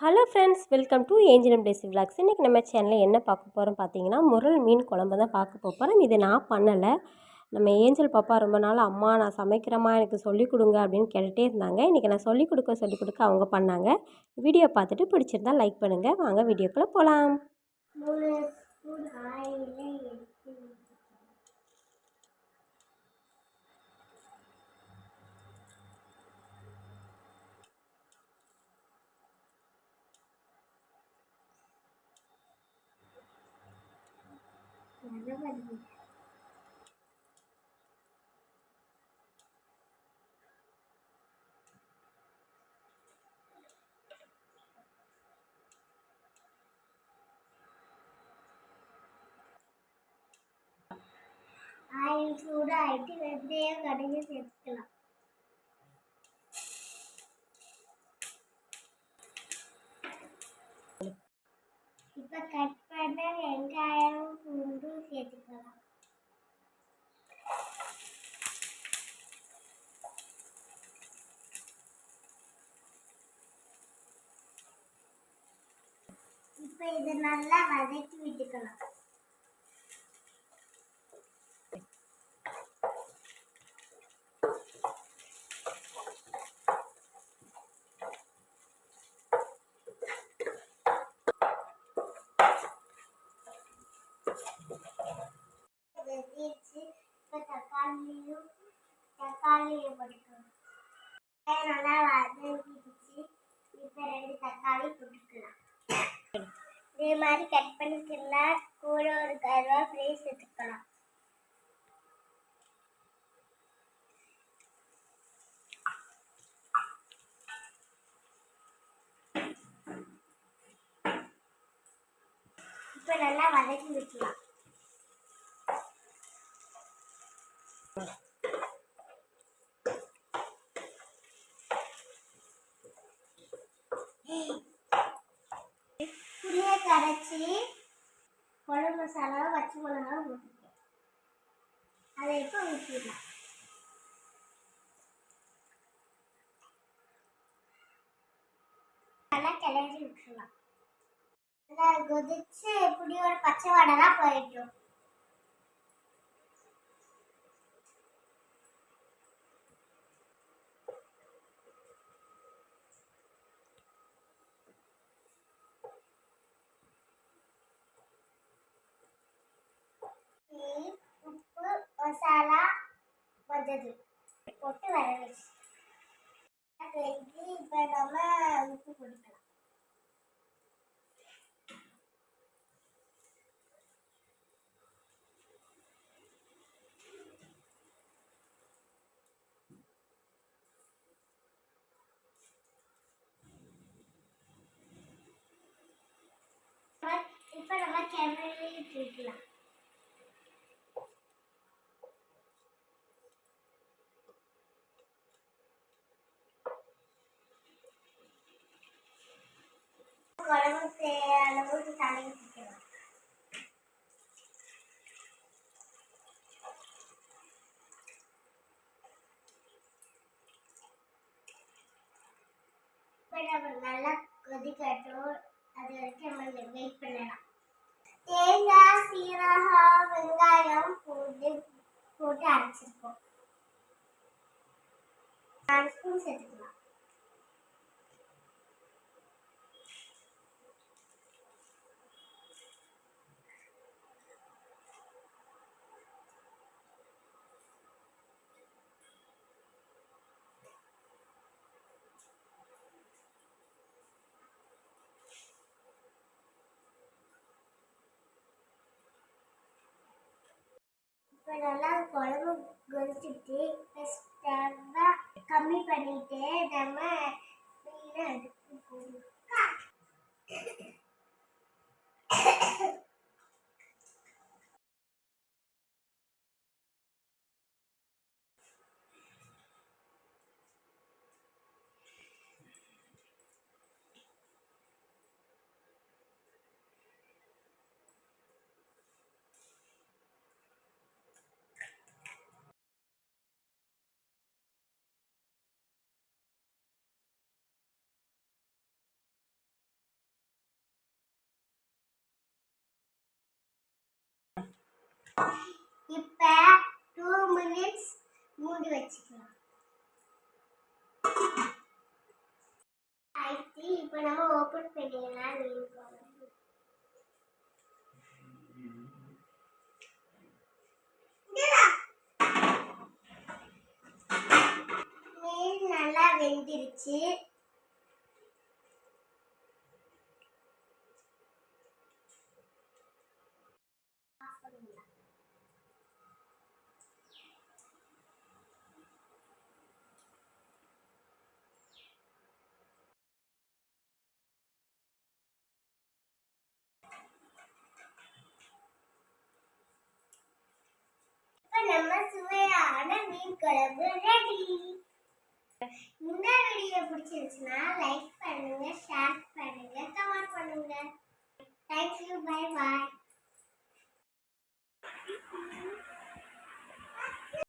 Hello friends welcome to ஏஞ்சலம் Daisy vlogs இன்றைக்கி நம்ம சேனலில் என்ன பார்க்க போகிறோம் பார்த்தீங்கன்னா முரல் மீன் குழம்பு தான் பார்க்க போகிறோம் இது நான் பண்ணலை. நம்ம ஏஞ்சல் பாப்பா ரொம்ப நாள் அம்மா நான் சமைக்கிறேம்மா எனக்கு சொல்லிக் கொடுங்க அப்படின்னு கேட்டுகிட்டே இருந்தாங்க. இன்றைக்கி நான் சொல்லிக் கொடுக்க சொல்லிக் கொடுக்க அவங்க பண்ணாங்க. வீடியோ பார்த்துட்டு பிடிச்சிருந்தா லைக் பண்ணுங்கள் வாங்க வீடியோக்குள்ளே போகலாம் ஆயில் சூடாயிட்டு வெந்தயம் கடுகு சேர்த்துக்கலாம் இப்ப கட் பண்ண வெங்காயம் பூண்டு சேர்த்துக்கலாம் இப்போ இது நல்லா வதக்கி விட்டுக்கலாம் தக்காளியும் தக்காளியை போட்டுக்கலாம் நல்லா வதக்கிடுச்சு இப்போ ரெண்டு தக்காளி போட்டுக்கலாம். இதே மாதிரி கட் பண்ணிக்கலாம் கூட ஒரு கருவேப்பிலையை சேர்த்துக்கலாம் இப்போ நல்லா வதக்கி விட்டுலாம். வச்சு குழம்பு மசாலா பச்சை மிளகா போட்டுருக்கேன் அதை இப்போ ஊற்றிடலாம் நல்லா கிளறி விட்டுருலாம் நல்லா கொதிச்சு புளியோட பச்சை வடைலாம் போயிட்டோம் மசாலா மஞ்சள் போட்டு வர வச்சு. இப்போ நம்ம குழம்பு அளவுக்கு தண்ணி ஊற்றிக்கலாம் நல்லா கொதிக்கட்டும் அது வரைக்கும் நம்ம வெயிட் பண்ணலாம் தேங்காய் சீரகம் வெங்காயம் போட்டு போட்டு அரைச்சிருக்கோம் நாலு ஸ்பூன் சேர்த்துக்கலாம் இப்போ நல்லா குழம்பு கொதிச்சுட்டு இப்போ டூ மினிட்ஸ் மூடி வச்சுக்கலாம். ஆயிடுச்சு இப்போ நம்ம ஓப்பன் பண்ணிக்கலாம் மீன் நல்லா வெந்திருச்சு. நம்ம சுவையான மீன் குழம்பு ரெடி இந்த வீடியோ பிடிச்சிருந்துச்சுன்னா லைக் பண்ணுங்க ஷேர் பண்ணுங்க கமெண்ட் பண்ணுங்க. Thank you bye bye